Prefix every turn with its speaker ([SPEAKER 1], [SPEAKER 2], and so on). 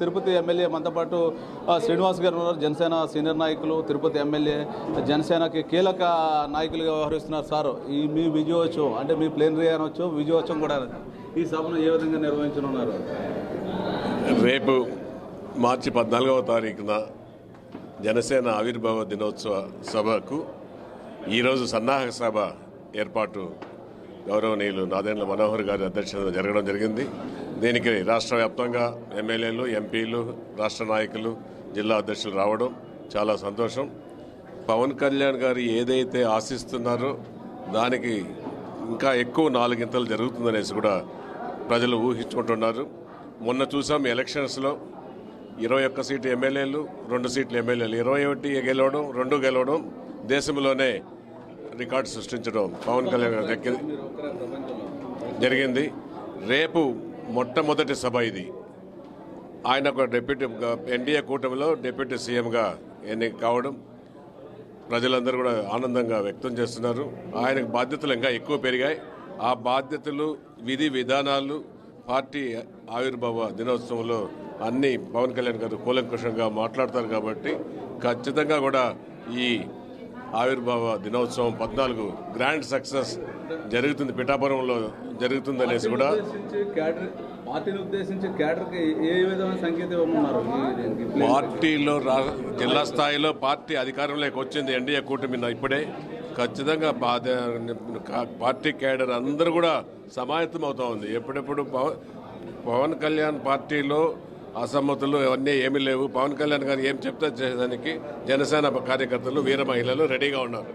[SPEAKER 1] Tirupati MLA మనతో పాటు ఆ, శ్రీనివాస్ గారు ఉన్నారు జనసేన సీనియర్ నాయకులు తిరుపతి ఎమ్మెల్యే జనసేనకి కీలక నాయకులుగా వ్యవహరిస్తున్నారు సార్. ఈ మీ విజయోత్సవం అంటే మీ ప్లేనరీ అనొచ్చు విజయోత్సవం కూడా ఈ సభను ఏ విధంగా నిర్వహించనున్నారు?
[SPEAKER 2] రేపు మార్చి పద్నాలుగవ తారీఖున జనసేన ఆవిర్భావ దినోత్సవ సభకు ఈరోజు సన్నాహక సభ ఏర్పాటు గౌరవనీయులు నాదేండ్ల మనోహర్ గారి అధ్యక్షతన జరగడం జరిగింది. దీనికి రాష్ట్ర వ్యాప్తంగా ఎమ్మెల్యేలు ఎంపీలు రాష్ట్ర నాయకులు జిల్లా అధ్యక్షులు రావడం చాలా సంతోషం. పవన్ కళ్యాణ్ గారు ఏదైతే ఆశిస్తున్నారో దానికి ఇంకా ఎక్కువ నాలుగింతలు జరుగుతుందనేసి కూడా ప్రజలు ఊహించుకుంటున్నారు. మొన్న చూసాం ఎలక్షన్స్లో ఇరవై ఒక్క సీటు ఎమ్మెల్యేలు రెండు సీట్లు ఎమ్మెల్యేలు. ఇరవై ఒకటి గెలవడం రెండు గెలవడం దేశంలోనే రికార్డు సృష్టించడం పవన్ కళ్యాణ్ గారి దగ్గర జరిగింది. రేపు మొట్టమొదటి సభ ఇది. ఆయన ఒక డిప్యూటీ ఎన్డీఏ కూటమిలో డిప్యూటీ సీఎంగా ఎన్నిక కావడం ప్రజలందరూ కూడా ఆనందంగా వ్యక్తం చేస్తున్నారు. ఆయనకు బాధ్యతలు ఇంకా ఎక్కువ పెరిగాయి. ఆ బాధ్యతలు విధి విధానాలు పార్టీ ఆవిర్భావ దినోత్సవంలో అన్ని పవన్ కళ్యాణ్ గారు కూలంకుషంగా మాట్లాడతారు కాబట్టి ఖచ్చితంగా కూడా ఈ ఆవిర్భావ దినోత్సవం పద్నాలుగు గ్రాండ్ సక్సెస్ జరుగుతుంది. పిఠాపురంలో జరుగుతుంది అనేసి కూడా
[SPEAKER 1] పార్టీని ఉద్దేశించి ఏ విధమైన సంకేతం ఇవ్వమన్నారు?
[SPEAKER 2] పార్టీలో రా- జిల్లా స్థాయిలో పార్టీ అధికారంలోకి వచ్చింది ఎన్డీఏ కూటమి ఇప్పుడే. ఖచ్చితంగా పార్టీ క్యాడర్ అందరూ కూడా సమాయత్తం అవుతా ఉంది. ఎప్పుడెప్పుడు పవ- పవన్ కళ్యాణ్ పార్టీలో అసమ్మతులు అవన్నీ ఏమీ లేవు. పవన్ కళ్యాణ్ గారు ఏం చెప్తే దానికి జనసేన కార్యకర్తలు వీర మహిళలు రెడీగా ఉన్నారు.